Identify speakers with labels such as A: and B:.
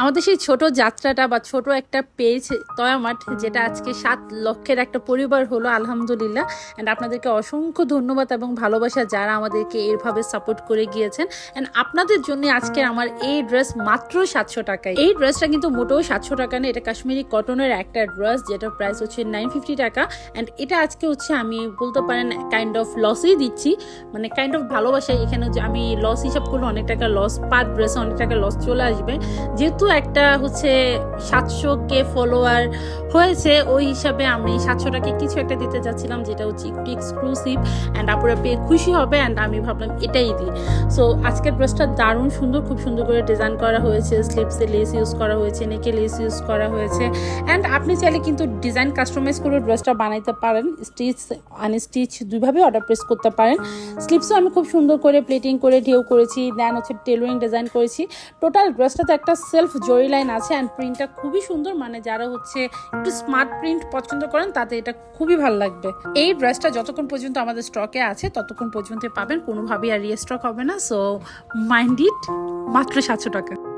A: আমাদের সেই ছোট যাত্রাটা বা ছোট একটা পেজ তয়ামাঠ যেটা আজকে সাত লক্ষের একটা পরিবার হলো, আলহামদুলিল্লাহ। অ্যান্ড আপনাদেরকে অসংখ্য ধন্যবাদ এবং ভালোবাসা যারা আমাদেরকে এরভাবে সাপোর্ট করে গিয়েছেন। অ্যান্ড আপনাদের জন্য আজকে আমার এই ড্রেস মাত্র সাতশো টাকায়। এই ড্রেসটা কিন্তু মোটেও সাতশো টাকা না, এটা কাশ্মীরি কটনের একটা ড্রেস যেটার প্রাইস হচ্ছে নাইন ফিফটি টাকা। অ্যান্ড এটা আজকে হচ্ছে আমি বলতে পারেন কাইন্ড অফ লসই দিচ্ছি। মানে কাইন্ড অফ ভালোবাসাই এখানে যে আমি লস হিসাব করলে অনেক টাকা লস পার ড্রেসে অনেক টাকা লস চলে আসবে। যেহেতু একটা হচ্ছে সাতশো কে ফলোয়ার হয়েছে, ওই হিসাবে আমি সাতশো টাকা কিছু একটা দিতে যাচ্ছিলাম, যেটা হচ্ছে একটু এক্সক্লুসিভ অ্যান্ড আপুরা পেয়ে খুশি হবে অ্যান্ড আমি ভাবলাম এটাই দিই। সো আজকের ড্রেসটা দারুণ সুন্দর, খুব সুন্দর করে ডিজাইন করা হয়েছে স্লিপসে লেস ইউজ করা হয়েছে নেকে লেস ইউজ করা হয়েছে অ্যান্ড আপনি চাইলে কিন্তু ডিজাইন কাস্টমাইজ করে ড্রেসটা বানাইতে পারেন স্টিচ আনস্টিচ দুইভাবে অর্ডার প্রেস করতে পারেন। স্লিপসও আমি খুব সুন্দর করে প্লেটিং করে ঢেউ করেছি দেন হচ্ছে টেলোরিং ডিজাইন করেছি। টোটাল ড্রেসটাতে একটা সেলফ জরি লাইন আছে অ্যান্ড প্রিন্টটা খুবই সুন্দর মানে যারা হচ্ছে একটু স্মার্ট প্রিন্ট পছন্দ করেন তাতে এটা খুবই ভালো লাগবে। এই ড্রেসটা যতক্ষণ পর্যন্ত আমাদের স্টকে আছে, ততক্ষণ পর্যন্ত পাবেন, কোনোভাবেই আর রিস্টক হবে না সো মাইন্ড ইট মাত্র সাতশো টাকা।